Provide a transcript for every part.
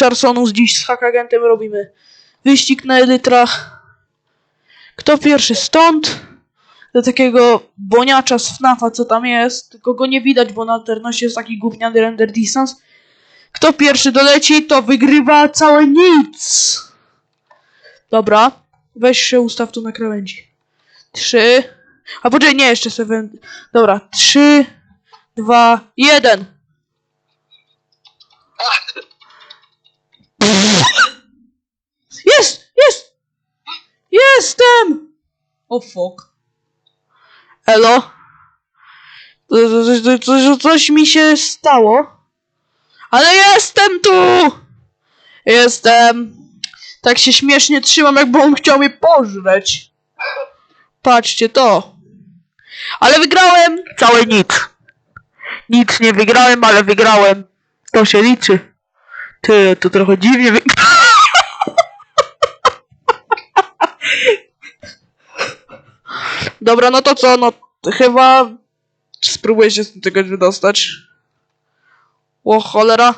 Charsonus dziś z hakagentem robimy wyścig na Elytra. Kto pierwszy stąd? Do takiego boniacza z FNAFa, co tam jest. Tylko go nie widać, bo na alterności jest taki gówniany render distance. Kto pierwszy doleci, to wygrywa całe nic. Dobra. Weź się ustaw tu na krawędzi. Trzy. A poczekaj, nie, jeszcze sobie... Dobra, trzy, dwa, jeden. Jestem! O fuck. Elo? Coś, coś, coś, mi się stało. Ale jestem tu! Jestem. Tak się śmiesznie trzymam, jakby on chciał mnie pożreć. Patrzcie to. Ale wygrałem! Całe nic. Nic nie wygrałem, ale wygrałem. To się liczy. Ty, to trochę dziwnie wy... Dobra, no to co, no chyba spróbuję się z tego wydostać. O cholera.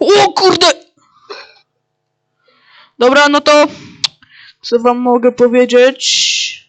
O kurde! Dobra, no to co wam mogę powiedzieć?